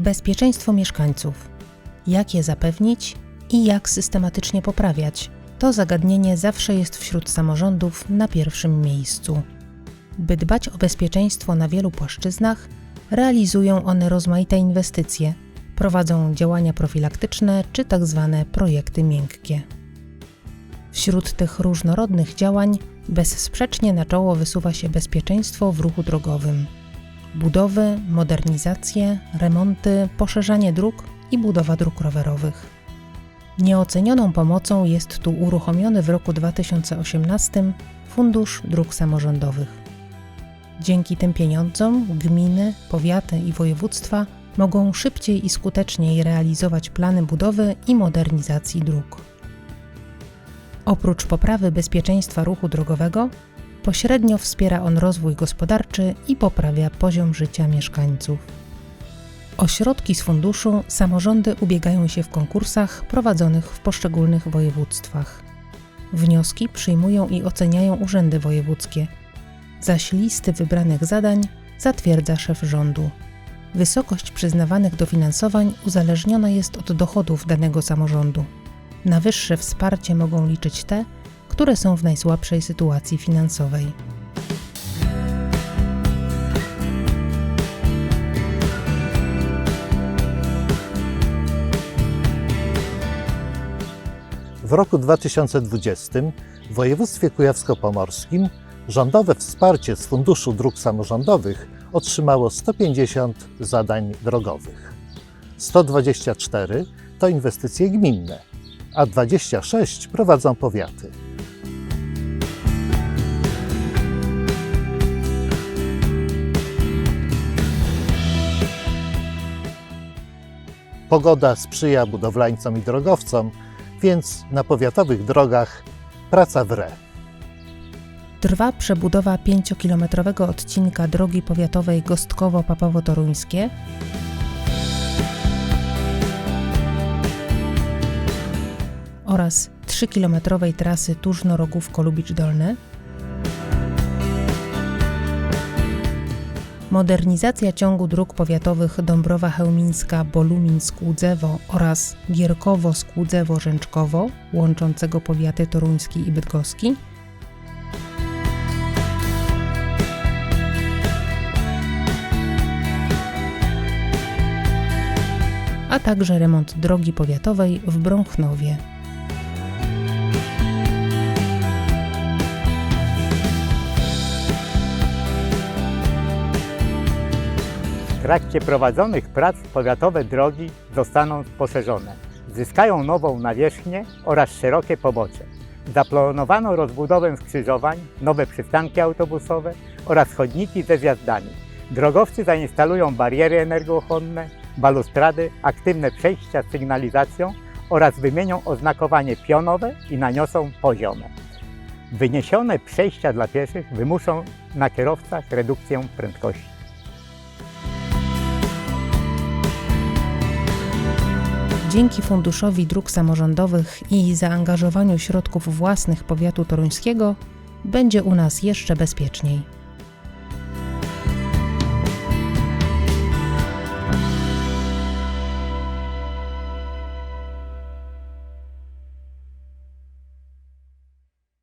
Bezpieczeństwo mieszkańców. Jak je zapewnić i jak systematycznie poprawiać? To zagadnienie zawsze jest wśród samorządów na pierwszym miejscu. By dbać o bezpieczeństwo na wielu płaszczyznach, realizują one rozmaite inwestycje, prowadzą działania profilaktyczne czy tzw. projekty miękkie. Wśród tych różnorodnych działań bezsprzecznie na czoło wysuwa się bezpieczeństwo w ruchu drogowym. Budowy, modernizacje, remonty, poszerzanie dróg i budowa dróg rowerowych. Nieocenioną pomocą jest tu uruchomiony w roku 2018 Fundusz Dróg Samorządowych. Dzięki tym pieniądzom gminy, powiaty i województwa mogą szybciej i skuteczniej realizować plany budowy i modernizacji dróg. Oprócz poprawy bezpieczeństwa ruchu drogowego, pośrednio wspiera on rozwój gospodarczy i poprawia poziom życia mieszkańców. O środki z funduszu samorządy ubiegają się w konkursach prowadzonych w poszczególnych województwach. Wnioski przyjmują i oceniają urzędy wojewódzkie, zaś listy wybranych zadań zatwierdza szef rządu. Wysokość przyznawanych dofinansowań uzależniona jest od dochodów danego samorządu. Na wyższe wsparcie mogą liczyć te, które są w najsłabszej sytuacji finansowej. W roku 2020 w województwie kujawsko-pomorskim rządowe wsparcie z Funduszu Dróg Samorządowych otrzymało 150 zadań drogowych. 124 to inwestycje gminne, a 26 prowadzą powiaty. Pogoda sprzyja budowlańcom i drogowcom, więc na powiatowych drogach praca w re. Trwa przebudowa 5-kilometrowego odcinka drogi powiatowej Gostkowo-Papowo-Toruńskie oraz 3-kilometrowej trasy Tużno-Rogówko-Lubicz Dolny. Modernizacja ciągu dróg powiatowych Dąbrowa Chełmińska, Bolumin, Skłudzewo oraz Gierkowo, Skłudzewo, Rzęczkowo, łączącego powiaty toruński i bydgoski. a także remont drogi powiatowej w Brąchnowie. Trakcie prowadzonych prac powiatowe drogi zostaną poszerzone. Zyskają nową nawierzchnię oraz szerokie pobocze. Zaplanowano rozbudowę skrzyżowań, nowe przystanki autobusowe oraz chodniki ze zjazdami. Drogowcy zainstalują bariery energochłonne, balustrady, aktywne przejścia z sygnalizacją oraz wymienią oznakowanie pionowe i naniosą poziome. Wyniesione przejścia dla pieszych wymuszą na kierowcach redukcję prędkości. Dzięki Funduszowi Dróg Samorządowych i zaangażowaniu środków własnych powiatu toruńskiego będzie u nas jeszcze bezpieczniej.